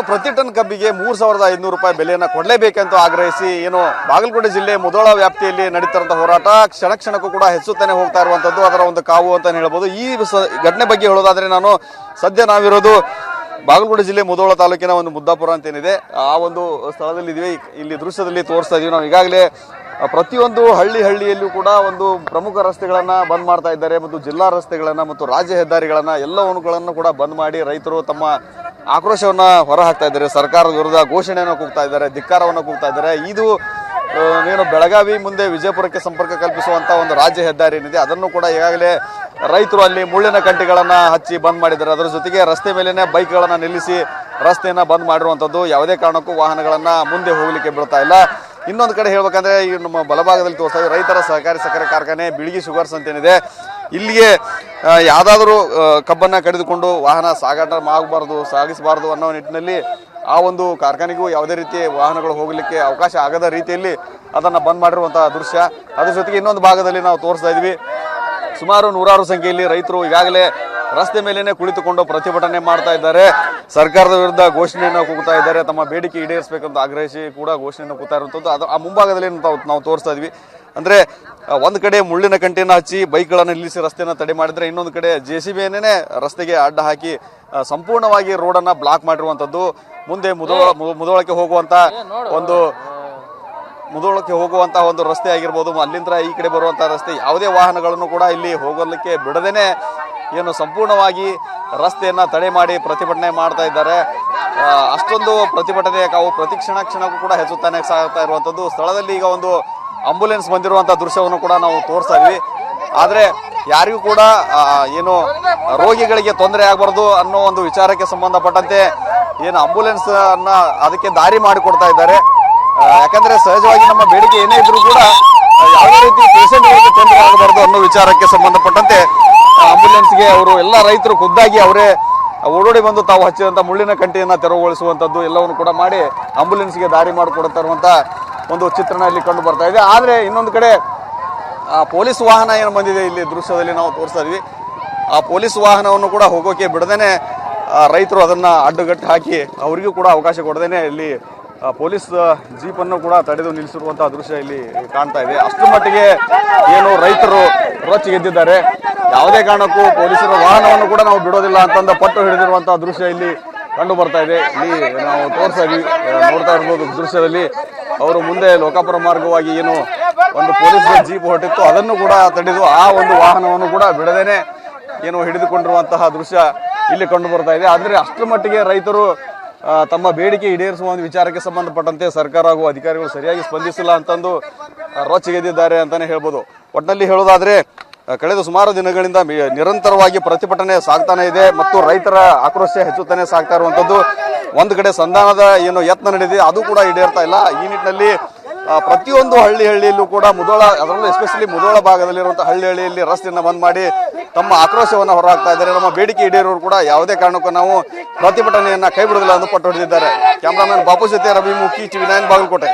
ಏನು ಪ್ರತಿ ಟನ್ ಕಬ್ಬಿಗೆ ಮೂರು ಸಾವಿರದ ಐದುನೂರು ರೂಪಾಯಿ ಬೆಲೆಯನ್ನು ಕೊಡಲೇಬೇಕೆಂದು ಆಗ್ರಹಿಸಿ, ಏನು ಬಾಗಲಕೋಟೆ ಜಿಲ್ಲೆ ಮುದೋಳ ವ್ಯಾಪ್ತಿಯಲ್ಲಿ ನಡೀತಿರುವಂತಹ ಹೋರಾಟ ಕ್ಷಣ ಕ್ಷಣಕ್ಕೂ ಕೂಡ ಹೆಚ್ಚುತ್ತಾನೆ ಹೋಗ್ತಾ ಇರುವಂತದ್ದು ಅದರ ಒಂದು ಕಾವು ಅಂತ ಹೇಳ್ಬೋದು ಈ ಘಟನೆ ಬಗ್ಗೆ ಹೇಳೋದಾದ್ರೆ ನಾನು ಸದ್ಯ ನಾವಿರೋದು ಬಾಗಲಕೋಟೆ ಜಿಲ್ಲೆ ಮುದೋಳ ತಾಲೂಕಿನ ಒಂದು ಮುದ್ದಾಪುರ ಅಂತ ಏನಿದೆ ಆ ಒಂದು ಸ್ಥಳದಲ್ಲಿ ಇದೀವಿ ಇಲ್ಲಿ ದೃಶ್ಯದಲ್ಲಿ ತೋರಿಸ್ತಾ ಇದೀವಿ. ನಾವು ಈಗಾಗಲೇ ಪ್ರತಿಯೊಂದು ಹಳ್ಳಿ ಹಳ್ಳಿಯಲ್ಲೂ ಕೂಡ ಒಂದು ಪ್ರಮುಖ ರಸ್ತೆಗಳನ್ನ ಬಂದ್ ಮಾಡ್ತಾ ಇದ್ದಾರೆ ಮತ್ತು ಜಿಲ್ಲಾ ರಸ್ತೆಗಳನ್ನ ಮತ್ತು ರಾಜ್ಯ ಹೆದ್ದಾರಿಗಳನ್ನ ಎಲ್ಲವನ್ನುಗಳನ್ನು ಕೂಡ ಬಂದ್ ಮಾಡಿ ರೈತರು ತಮ್ಮ ಆಕ್ರೋಶವನ್ನ ಹೊರಹಾಕ್ತಾ ಇದ್ದಾರೆ. ಸರ್ಕಾರದ ವಿರುದ್ಧ ಘೋಷಣೆಯನ್ನು ಕೂಗ್ತಾ ಇದ್ದಾರೆ, ಧಿಕ್ಕಾರವನ್ನು ಕೂಗ್ತಾ ಇದ್ದಾರೆ. ಇದು ಏನು ಬೆಳಗಾವಿ ಮುಂದೆ ವಿಜಯಪುರಕ್ಕೆ ಸಂಪರ್ಕ ಕಲ್ಪಿಸುವಂಥ ಒಂದು ರಾಜ್ಯ ಹೆದ್ದಾರಿ ಏನಿದೆ, ಅದನ್ನು ಕೂಡ ಈಗಾಗಲೇ ರೈತರು ಅಲ್ಲಿ ಮುಳ್ಳಿನ ಕಂಟಿಗಳನ್ನು ಹಚ್ಚಿ ಬಂದ್ ಮಾಡಿದ್ದಾರೆ. ಅದರ ಜೊತೆಗೆ ರಸ್ತೆ ಮೇಲೇ ಬೈಕ್ಗಳನ್ನು ನಿಲ್ಲಿಸಿ ರಸ್ತೆಯನ್ನು ಬಂದ್ ಮಾಡಿರುವಂಥದ್ದು ಯಾವುದೇ ಕಾರಣಕ್ಕೂ ವಾಹನಗಳನ್ನು ಮುಂದೆ ಹೋಗಲಿಕ್ಕೆ ಬಿಡ್ತಾ ಇಲ್ಲ. ಇನ್ನೊಂದು ಕಡೆ ಹೇಳ್ಬೇಕಂದ್ರೆ, ಈ ನಮ್ಮ ಬಲಭಾಗದಲ್ಲಿ ತೋರಿಸ್ತಾ ರೈತರ ಸಹಕಾರಿ ಸಕ್ಕರೆ ಕಾರ್ಖಾನೆ, ಬಿಳಿಗಿ ಶುಗರ್ಸ್ ಅಂತ ಏನಿದೆ ಇಲ್ಲಿಗೆ ಯಾವುದಾದ್ರೂ ಕಬ್ಬನ್ನು ಕಡಿದುಕೊಂಡು ವಾಹನ ಸಾಗಾಟ ಆಗಬಾರ್ದು ಸಾಗಿಸಬಾರ್ದು ಅನ್ನೋ ನಿಟ್ಟಿನಲ್ಲಿ ಆ ಒಂದು ಕಾರ್ಖಾನೆಗೂ ಯಾವುದೇ ರೀತಿ ವಾಹನಗಳು ಹೋಗಲಿಕ್ಕೆ ಅವಕಾಶ ಆಗದ ರೀತಿಯಲ್ಲಿ ಅದನ್ನು ಬಂದ್ ಮಾಡಿರುವಂತಹ ದೃಶ್ಯ. ಅದರ ಜೊತೆಗೆ ಇನ್ನೊಂದು ಭಾಗದಲ್ಲಿ ನಾವು ತೋರಿಸ್ತಾ ಇದ್ವಿ. ಸುಮಾರು ನೂರಾರು ಸಂಖ್ಯೆಯಲ್ಲಿ ರೈತರು ಈಗಾಗಲೇ ರಸ್ತೆ ಮೇಲೇನೆ ಕುಳಿತುಕೊಂಡು ಪ್ರತಿಭಟನೆ ಮಾಡ್ತಾ ಇದ್ದಾರೆ. ಸರ್ಕಾರದ ವಿರುದ್ಧ ಘೋಷಣೆಯನ್ನು ಕೂಗ್ತಾ ಇದ್ದಾರೆ. ತಮ್ಮ ಬೇಡಿಕೆ ಈಡೇರಿಸಬೇಕಂತ ಆಗ್ರಹಿಸಿ ಕೂಡ ಘೋಷಣೆಯನ್ನು ಕೂಗ್ತಾ ಇರುವಂಥದ್ದು ಅದು ಆ ಮುಂಭಾಗದಲ್ಲಿ ನಾವು ತೋರಿಸ್ತಾ ಇದ್ವಿ. ಅಂದ್ರೆ ಒಂದು ಕಡೆ ಮುಳ್ಳಿನ ಕಂಟಿನ ಹಚ್ಚಿ ಬೈಕ್ಗಳನ್ನು ನಿಲ್ಲಿಸಿ ರಸ್ತೆಯನ್ನು ತಡೆ ಮಾಡಿದ್ರೆ ಇನ್ನೊಂದು ಕಡೆ ಜೆ ಸಿ ಬಿಯನ್ನೇ ರಸ್ತೆಗೆ ಅಡ್ಡ ಹಾಕಿ ಸಂಪೂರ್ಣವಾಗಿ ರೋಡನ್ನು ಬ್ಲಾಕ್ ಮಾಡಿರುವಂಥದ್ದು. ಮುಂದೆ ಮುದೋಳ ಮುದೋಳಕ್ಕೆ ಹೋಗುವಂತ ಒಂದು ಮುದೋಳಕ್ಕೆ ಹೋಗುವಂಥ ಒಂದು ರಸ್ತೆ ಆಗಿರ್ಬೋದು. ಅಲ್ಲಿಂದ ಈ ಕಡೆ ಬರುವಂಥ ರಸ್ತೆ ಯಾವುದೇ ವಾಹನಗಳನ್ನು ಕೂಡ ಇಲ್ಲಿ ಹೋಗಲಿಕ್ಕೆ ಬಿಡದೇನೆ ಏನು ಸಂಪೂರ್ಣವಾಗಿ ರಸ್ತೆಯನ್ನ ತಡೆ ಮಾಡಿ ಪ್ರತಿಭಟನೆ ಮಾಡ್ತಾ ಇದ್ದಾರೆ. ಅಷ್ಟೊಂದು ಪ್ರತಿಭಟನೆ ಕಾವು ಪ್ರತಿ ಕ್ಷಣ ಕ್ಷಣಕ್ಕೂ ಕೂಡ ಹೆಚ್ಚುತ್ತಾನೆ ಸಾಗ್ತಾ ಇರುವಂತದ್ದು ಸ್ಥಳದಲ್ಲಿ ಈಗ ಒಂದು ಆಂಬುಲೆನ್ಸ್ ಬಂದಿರುವಂತಹ ದೃಶ್ಯವನ್ನು ಕೂಡ ನಾವು ತೋರಿಸ್ತಾ ಇದ್ವಿ. ಆದ್ರೆ ಯಾರಿಗೂ ಕೂಡ ಏನು ರೋಗಿಗಳಿಗೆ ತೊಂದರೆ ಆಗಬಾರ್ದು ಅನ್ನೋ ಒಂದು ವಿಚಾರಕ್ಕೆ ಸಂಬಂಧಪಟ್ಟಂತೆ ಏನು ಆಂಬುಲೆನ್ಸ್ ಅನ್ನ ಅದಕ್ಕೆ ದಾರಿ ಮಾಡಿಕೊಡ್ತಾ ಇದ್ದಾರೆ. ಯಾಕಂದ್ರೆ ಸಹಜವಾಗಿ ನಮ್ಮ ಬೇಡಿಕೆ ಏನೇ ಇದ್ರೂ ಕೂಡ ಯಾವುದೇ ರೀತಿ ಪೇಷಂಟ್ಗಳಿಗೆ ತೊಂದರೆ ಆಗಬಾರ್ದು ಅನ್ನೋ ವಿಚಾರಕ್ಕೆ ಸಂಬಂಧಪಟ್ಟಂತೆ ಆಂಬುಲೆನ್ಸ್ಗೆ ಅವರು ಎಲ್ಲ ರೈತರು ಖುದ್ದಾಗಿ ಅವರೇ ಓಡೋಡಿ ಬಂದು ತಾವು ಹಚ್ಚಿದಂತ ಮುಳ್ಳಿನ ಕಂಟಿಯನ್ನ ತೆರವುಗೊಳಿಸುವಂತದ್ದು ಎಲ್ಲವನ್ನು ಕೂಡ ಮಾಡಿ ಆಂಬುಲೆನ್ಸ್ಗೆ ದಾರಿ ಮಾಡಿಕೊಡ್ತಾ ಒಂದು ಚಿತ್ರಣ ಇಲ್ಲಿ ಕಂಡು ಬರ್ತಾ ಇದೆ. ಆದರೆ ಇನ್ನೊಂದು ಕಡೆ, ಆ ಪೊಲೀಸ್ ವಾಹನ ಏನು ಬಂದಿದೆ ಇಲ್ಲಿ ದೃಶ್ಯದಲ್ಲಿ ನಾವು ತೋರಿಸ್ತಾ ಇದ್ವಿ. ಆ ಪೊಲೀಸ್ ವಾಹನವನ್ನು ಕೂಡ ಹೋಗೋಕೆ ಬಿಡದೇನೆ ರೈತರು ಅದನ್ನ ಅಡ್ಡುಗಟ್ಟು ಹಾಕಿ ಅವರಿಗೂ ಕೂಡ ಅವಕಾಶ ಕೊಡದೇನೆ ಇಲ್ಲಿ ಪೊಲೀಸ್ ಜೀಪನ್ನು ಕೂಡ ತಡೆದು ನಿಲ್ಲಿಸಿರುವಂತಹ ದೃಶ್ಯ ಇಲ್ಲಿ ಕಾಣ್ತಾ ಇದೆ. ಅಷ್ಟು ಮಟ್ಟಿಗೆ ಏನು ರೈತರು ರೊಚ್ಚಿಗೆದ್ದಿದ್ದಾರೆ ಯಾವುದೇ ಕಾರಣಕ್ಕೂ ಪೊಲೀಸರ ವಾಹನವನ್ನು ಕೂಡ ನಾವು ಬಿಡೋದಿಲ್ಲ ಅಂತಂದ ಪಟ್ಟು ಹಿಡಿದಿರುವಂತಹ ದೃಶ್ಯ ಇಲ್ಲಿ ಕಂಡು ಬರ್ತಾ ಇದೆ. ಇಲ್ಲಿ ನಾವು ತೋರಿಸ್ತಾ ಇದೀವಿ ನೋಡ್ತಾ ಇರ್ಬೋದು ದೃಶ್ಯದಲ್ಲಿ. ಅವರು ಮುಂದೆ ಲೋಕಾಪುರ ಮಾರ್ಗವಾಗಿ ಏನು ಒಂದು ಪೊಲೀಸ್ ಜೀಪ್ ಹೊರಟಿತ್ತು. ಅದನ್ನು ಕೂಡ ತಡೆದು ಆ ಒಂದು ವಾಹನವನ್ನು ಕೂಡ ಬಿಡದೇನೆ ಏನು ಹಿಡಿದುಕೊಂಡಿರುವಂತಹ ದೃಶ್ಯ ಇಲ್ಲಿ ಕಂಡು ಬರ್ತಾ ಇದೆ. ಆದರೆ ಅಷ್ಟರ ಮಟ್ಟಿಗೆ ರೈತರು ತಮ್ಮ ಬೇಡಿಕೆ ಈಡೇರಿಸುವ ಒಂದು ವಿಚಾರಕ್ಕೆ ಸಂಬಂಧಪಟ್ಟಂತೆ ಸರ್ಕಾರ ಹಾಗೂ ಅಧಿಕಾರಿಗಳು ಸರಿಯಾಗಿ ಸ್ಪಂದಿಸಿಲ್ಲ ಅಂತಂದು ರೋಚಿಗೆದ್ದಿದ್ದಾರೆ ಅಂತಲೇ ಹೇಳ್ಬೋದು. ಒಟ್ಟಿನಲ್ಲಿ ಹೇಳೋದಾದ್ರೆ ಕಳೆದ ಸುಮಾರು ದಿನಗಳಿಂದ ನಿರಂತರವಾಗಿ ಪ್ರತಿಭಟನೆ ಸಾಗ್ತಾನೆ ಇದೆ ಮತ್ತು ರೈತರ ಆಕ್ರೋಶ ಹೆಚ್ಚುತ್ತಾನೆ ಸಾಗ್ತಾ ಇರುವಂಥದ್ದು. ಒಂದು ಕಡೆ ಸಂಧಾನದ ಏನು ಯತ್ನ ನಡೆದಿದೆ, ಅದು ಕೂಡ ಈಡೇರ್ತಾ ಇಲ್ಲ. ಈ ನಿಟ್ಟಿನಲ್ಲಿ ಪ್ರತಿಯೊಂದು ಹಳ್ಳಿ ಹಳ್ಳಿಯಲ್ಲೂ ಕೂಡ ಮುದೋಳ, ಅದರಲ್ಲೂ ಎಸ್ಪೆಷಲಿ ಮುದೋಳ ಭಾಗದಲ್ಲಿರುವಂತಹ ಹಳ್ಳಿ ಹಳ್ಳಿಯಲ್ಲಿ ರಸ್ತೆಯನ್ನು ಬಂದ್ ಮಾಡಿ ತಮ್ಮ ಆಕ್ರೋಶವನ್ನು ಹೊರಹಾಕ್ತಾ ಇದ್ದಾರೆ. ನಮ್ಮ ಬೇಡಿಕೆ ಈಡೇರೋರು ಕೂಡ ಯಾವುದೇ ಕಾರಣಕ್ಕೂ ನಾವು ಪ್ರತಿಭಟನೆಯನ್ನ ಕೈ ಬಿಡುವುದಿಲ್ಲ ಎಂದು ಪಟ್ಟು ಹಿಡಿದಿದ್ದಾರೆ. ಕ್ಯಾಮ್ರಾಮನ್ ಬಾಪು ಜೊತೆ ರವಿ ಮುಖಿ ಟಿವಿ ನೈನ್ ಬಾಗಲಕೋಟೆ.